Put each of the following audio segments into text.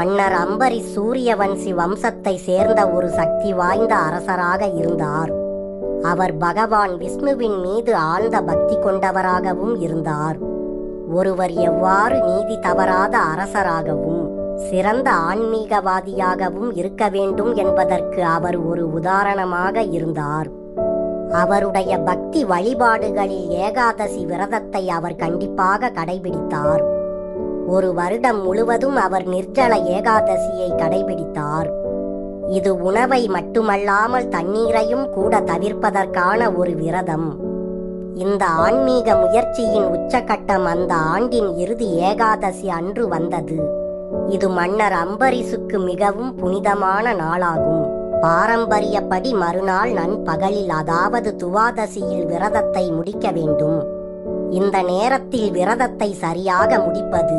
மன்னர் அம்பரி சூரியவன்சி வம்சத்தை சேர்ந்த ஒரு சக்தி வாய்ந்த அரசராக இருந்தார். அவர் பகவான் விஷ்ணுவின் மீது ஆழ்ந்த பக்தி கொண்டவராகவும் இருந்தார். ஒருவர் எவ்வாறு நீதி தவறாத அரசராகவும் சிறந்த ஆன்மீகவாதியாகவும் இருக்க வேண்டும் என்பதற்கு அவர் ஒரு உதாரணமாக இருந்தார். அவருடைய பக்தி வழிபாடுகளில் ஏகாதசி விரதத்தை அவர் கண்டிப்பாக கடைபிடித்தார். ஒரு வருடம் முழுவதும் அவர் நிர்ஜல ஏகாதசியை கடைபிடித்தார். இது உணவை மட்டுமல்லாமல் தண்ணீரையும் கூட தவிர்ப்பதற்கான ஒரு விரதம். இந்த ஆன்மீக முயற்சியின் உச்சகட்டம் அந்த ஆண்டின் இறுதி ஏகாதசி அன்று வந்தது. இது மன்னர் அம்பரிசுக்கு மிகவும் புனிதமான நாளாகும். பாரம்பரியப்படி மறுநாள் நண்பகலில் அதாவது துவாதசியில் விரதத்தை முடிக்க வேண்டும். இந்த நேரத்தில் விரதத்தை சரியாக முடிப்பது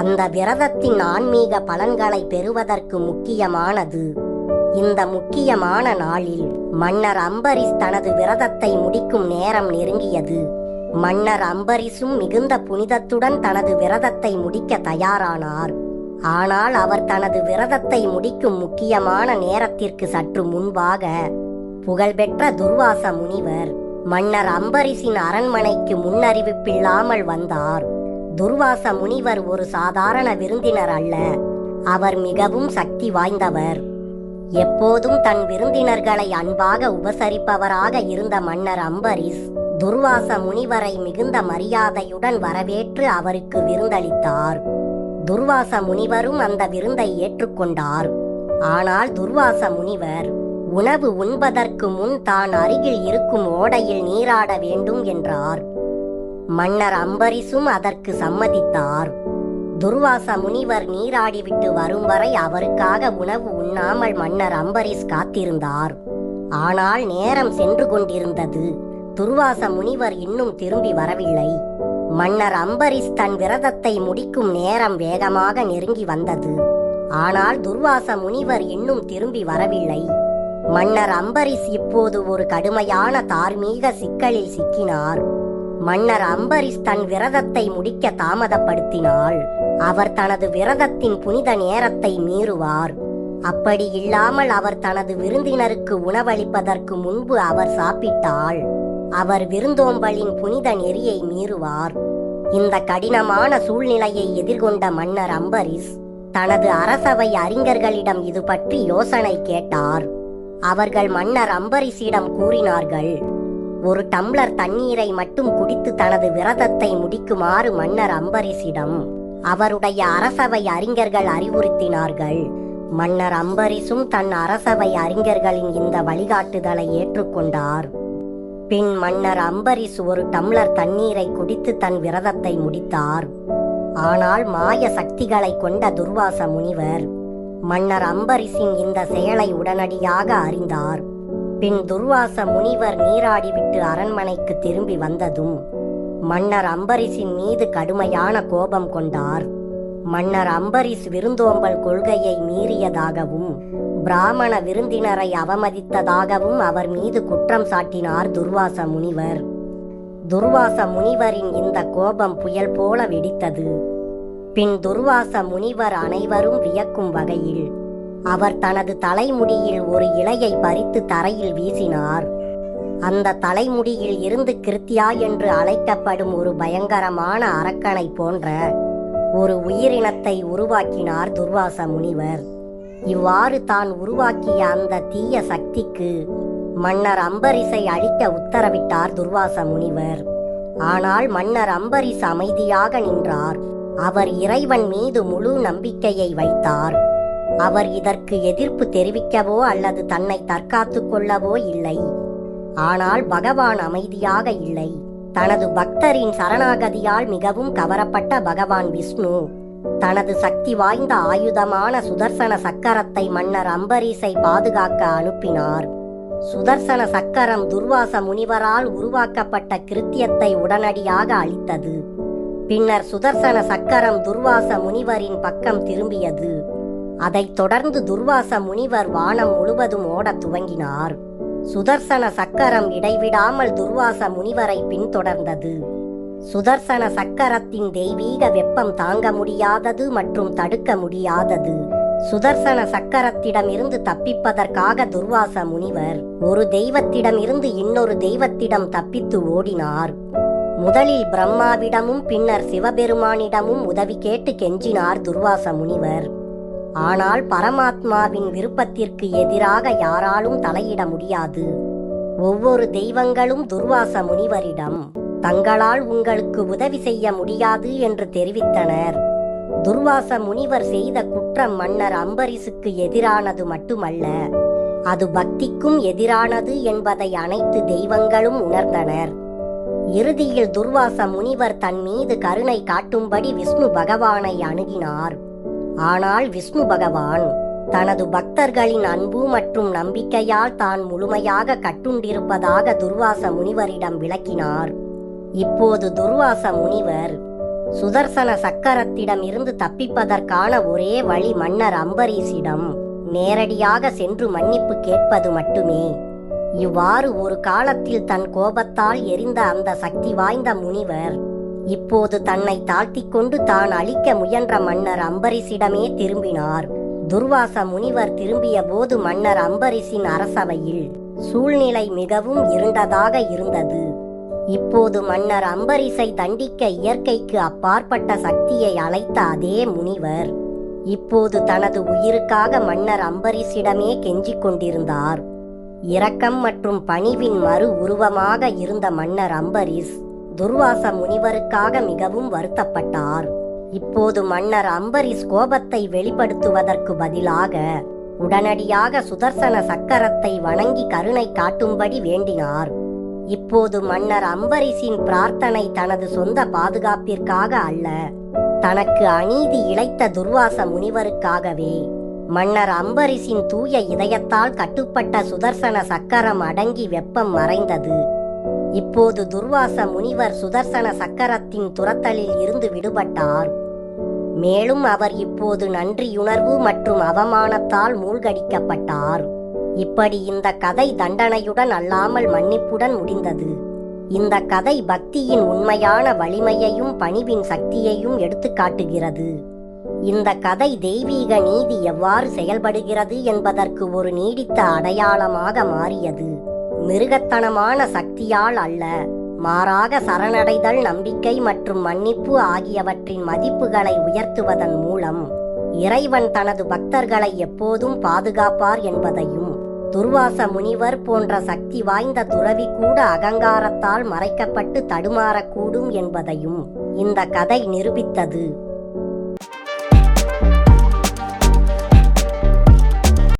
அந்த விரதத்தின் ஆன்மீக பலன்களை பெறுவதற்கு முக்கியமானது. இந்த முக்கியமான நாளில் மன்னர் அம்பரிஸ் தனது விரதத்தை முடிக்கும் நேரம் நெருங்கியது. மன்னர் அம்பரிசும் மிகுந்த புனிதத்துடன் தனது விரதத்தை முடிக்க தயாரானார். ஆனால் அவர் தனது விரதத்தை முடிக்கும் முக்கியமான நேரத்திற்கு சற்று முன்பாக புகழ்பெற்ற துர்வாச முனிவர் மன்னர் அம்பரிசின் அரண்மனைக்கு முன்னறிவிப்பில்லாமல் வந்தார். துர்வாச முனிவர் ஒரு சாதாரண விருந்தினர் அல்ல. அவர் மிகவும் சக்தி வாய்ந்தவர். எப்போதும் தன் விருந்தினர்களை அன்பாக உபசரிப்பவராக இருந்த மன்னர் அம்பரிஸ் துர்வாச முனிவரை மிகுந்த மரியாதையுடன் வரவேற்று அவருக்கு விருந்தளித்தார். துர்வாச முனிவரும் அந்த விருந்தை ஏற்றுக்கொண்டார். ஆனால் துர்வாச முனிவர் உணவு உண்பதற்கு முன் தான் அருகில் இருக்கும் ஓடையில் நீராட வேண்டும் என்றார். மன்னர் அம்பரிசும் அதற்கு சம்மதித்தார். துர்வாச முனிவர் நீராடிவிட்டு வரும் வரை அவருக்காக உணவு உண்ணாமல் மன்னர் அம்பரீஷ் காத்திருந்தார். ஆனால் நேரம் சென்று கொண்டிருந்தது. துர்வாச முனிவர் இன்னும் திரும்பி வரவில்லை. மன்னர் அம்பரீஷ் தன் விரதத்தை முடிக்கும் நேரம் வேகமாக நெருங்கி வந்தது. ஆனால் துர்வாச முனிவர் இன்னும் திரும்பி வரவில்லை. மன்னர் அம்பரீஷ் இப்போது ஒரு கடுமையான தார்மீக சிக்கலில் சிக்கினார். மன்னர் அம்பரிஷ் தன் விரதத்தை முடிக்க தாமதப்படுத்தினால் அவர் தனது விரதத்தின் புனித நேரத்தை மீறுவார். அப்படி இல்லாமல் அவர் தனது விருந்தினருக்கு உணவளிப்பதற்கு முன்பு அவர் சாப்பிட்டால் அவர் விருந்தோம்பலின் புனித நெறியை மீறுவார். இந்த கடினமான சூழ்நிலையை எதிர்கொண்ட மன்னர் அம்பரிஷ் தனது அரசவை அறிஞர்களிடம் இது பற்றி யோசனை கேட்டார். அவர்கள் மன்னர் அம்பரிஷிடம் கூறினார்கள் ஒரு டம்ளர் தண்ணீரை மட்டும் குடித்து தனது விரதத்தை முடிக்குமாறு மன்னர் அம்பரீஷிடம் அவருடைய அரசவை அறிஞர்கள் அறிவுறுத்தினார்கள். மன்னர் அம்பரிசும் தன் அரசவை அறிஞர்களின் இந்த வழிகாட்டுதலை ஏற்றுக்கொண்டார். பின் மன்னர் அம்பரிஸ் ஒரு டம்ளர் தண்ணீரை குடித்து தன் விரதத்தை முடித்தார். ஆனால் மாய சக்திகளை கொண்ட துர்வாச முனிவர் மன்னர் அம்பரிசின் இந்த செயலை உடனடியாக அறிந்தார். பின் துர்வாச முனிவர் நீராடிவிட்டு அரண்மனைக்கு திரும்பி வந்ததும் மன்னர் அம்பரிசின் மீது கடுமையான கோபம் கொண்டார். மன்னர் அம்பரிஸ் விருந்தோம்பல் கொள்கையை மீறியதாகவும் பிராமண விருந்தினரை அவமதித்ததாகவும் அவர் மீது குற்றம் சாட்டினார் துர்வாச முனிவர். துர்வாச முனிவரின் இந்த கோபம் புயல் போல வெடித்தது. பின் துர்வாச முனிவர் அனைவரும் வியக்கும் வகையில் அவர் தனது தலைமுடியில் ஒரு இலையை பறித்து தரையில் வீசினார். அந்த தலைமுடியில் இருந்து கிருத்தியா என்று அழைக்கப்படும் ஒரு பயங்கரமான அரக்கனை போன்ற ஒரு உயிரினத்தை உருவாக்கினார் துர்வாச முனிவர். இவ்வாறு தான் உருவாக்கிய அந்த தீய சக்திக்கு மன்னர் அம்பரிசை அழிக்க உத்தரவிட்டார் துர்வாச முனிவர். ஆனால் மன்னர் அம்பரிஸ் அமைதியாக நின்றார். அவர் இறைவன் மீது முழு நம்பிக்கையை வைத்தார். அவர் இதற்கு எதிர்ப்பு தெரிவிக்கவோ அல்லது தன்னை தற்காத்துக் கொள்ளவோ இல்லை. ஆனால் பகவான் அமைதியாக இல்லை. தனது பக்தரின் சரணாகதியால் மிகவும் கவரப்பட்ட பகவான் விஷ்ணு தனது சக்தி வாய்ந்த ஆயுதமான சுதர்சன சக்கரத்தை மன்னர் அம்பரீஷை பாதுகாக்க அனுப்பினார். சுதர்சன சக்கரம் துர்வாச முனிவரால் உருவாக்கப்பட்ட கிருத்தியத்தை உடனடியாக அளித்தது. பின்னர் சுதர்சன சக்கரம் துர்வாச முனிவரின் பக்கம் திரும்பியது. அதைத் தொடர்ந்து துர்வாச முனிவர் வானம் முழுவதும் ஓடத் துவங்கினார். சுதர்சன சக்கரம் இடைவிடாமல் துர்வாச முனிவரை பின்தொடர்ந்தது. சுதர்சன சக்கரத்தின் தெய்வீக வெப்பம் தாங்க முடியாதது மற்றும் தடுக்க முடியாதது. சுதர்சன சக்கரத்திடமிருந்து தப்பிப்பதற்காக துர்வாச முனிவர் ஒரு தெய்வத்திடமிருந்து இன்னொரு தெய்வத்திடம் தப்பித்து ஓடினார். முதலில் பிரம்மாவிடமும் பின்னர் சிவபெருமானிடமும் உதவி கேட்டு கெஞ்சினார் துர்வாச முனிவர். ஆனால் பரமாத்மாவின் விருப்பத்திற்கு எதிராக யாராலும் தலையிட முடியாது. ஒவ்வொரு தெய்வங்களும் துர்வாச முனிவரிடம் தங்களால் உங்களுக்கு உதவி செய்ய முடியாது என்று தெரிவித்தனர். துர்வாச முனிவர் செய்த குற்றம் மன்னர் அம்பரிசுக்கு எதிரானது மட்டுமல்ல அது பக்திக்கும் எதிரானது என்பதை அனைத்து தெய்வங்களும் உணர்ந்தனர். இறுதியில் துர்வாச முனிவர் தன் மீது கருணை காட்டும்படி விஷ்ணு பகவானை அணுகினார். ஆனால் விஷ்ணு பகவான் தனது பக்தர்களின் அன்பு மற்றும் நம்பிக்கையால் தான் முழுமையாக கட்டுண்டிருப்பதாக துர்வாச முனிவரிடம் விளக்கினார். இப்போது துர்வாச முனிவர் சுதர்சன சக்கரத்திடம் இருந்து தப்பிப்பதற்கான ஒரே வழி மன்னர் அம்பரீஷிடம் நேரடியாக சென்று மன்னிப்பு கேட்பது மட்டுமே. இவ்வாறு ஒரு காலத்தில் தன் கோபத்தால் எரிந்த அந்த சக்தி வாய்ந்த முனிவர் இப்போது தன்னை தாழ்த்திக் கொண்டு தான் அழிக்க முயன்ற மன்னர் அம்பரிசிடமே திரும்பினார். துர்வாச முனிவர் திரும்பிய போது மன்னர் அம்பரிசின் அரசவையில் சூழ்நிலை மிகவும் இருண்டதாக இருந்தது. இப்போது மன்னர் அம்பரிசை தண்டிக்க இயற்கைக்கு அப்பாற்பட்ட சக்தியை அழைத்த அதே முனிவர் இப்போது தனது உயிருக்காக மன்னர் அம்பரிசிடமே கெஞ்சிக் கொண்டிருந்தார். இரக்கம் மற்றும் பணிவின் மறு உருவமாக இருந்த மன்னர் அம்பரிஸ் துர்வாச முனிவருக்காக மிகவும் வருத்தப்பட்டார். இப்போது மன்னர் அம்பரிஸ் கோபத்தை வெளிப்படுத்துவதற்கு பதிலாக உடனடியாக சுதர்சன சக்கரத்தை வணங்கி கருணை காட்டும்படி வேண்டினார். இப்போது மன்னர் அம்பரிசின் பிரார்த்தனை தனது சொந்த பாதுகாப்பிற்காக அல்ல தனக்கு அநீதி இழைத்த துர்வாச முனிவருக்காகவே. மன்னர் அம்பரிசின் தூய இதயத்தால் கட்டுப்பட்ட சுதர்சன சக்கரம் அடங்கி வெப்பம் மறைந்தது. இப்போது துர்வாச முனிவர் சுதர்சன சக்கரத்தின் துரத்தலில் இருந்து விடுபட்டார். மேலும் அவர் இப்போது நன்றியுணர்வு மற்றும் அவமானத்தால் மூழ்கடிக்கப்பட்டார். இப்படி இந்த கதை தண்டனையுடன் அல்லாமல் மன்னிப்புடன் முடிந்தது. இந்த கதை பக்தியின் உண்மையான வலிமையையும் பணிவின் சக்தியையும் எடுத்துக்காட்டுகிறது இந்த கதை தெய்வீக நீதி எவ்வாறு செயல்படுகிறது என்பதற்கு ஒரு நீடித்த அடையாளமாக மாறியது. மிருகத்தனமான சக்தியால் அல்ல. மாறாக சரணடைதல் நம்பிக்கை மற்றும் மன்னிப்பு ஆகியவற்றின் மதிப்புகளை உயர்த்துவதன் மூலம் இறைவன் தனது பக்தர்களை எப்போதும் பாதுகாப்பார் என்பதையும் துர்வாச முனிவர் போன்ற சக்தி வாய்ந்த துறவி கூட அகங்காரத்தால் மறைக்கப்பட்டு தடுமாறக்கூடும் என்பதையும் இந்த கதை நிரூபித்தது.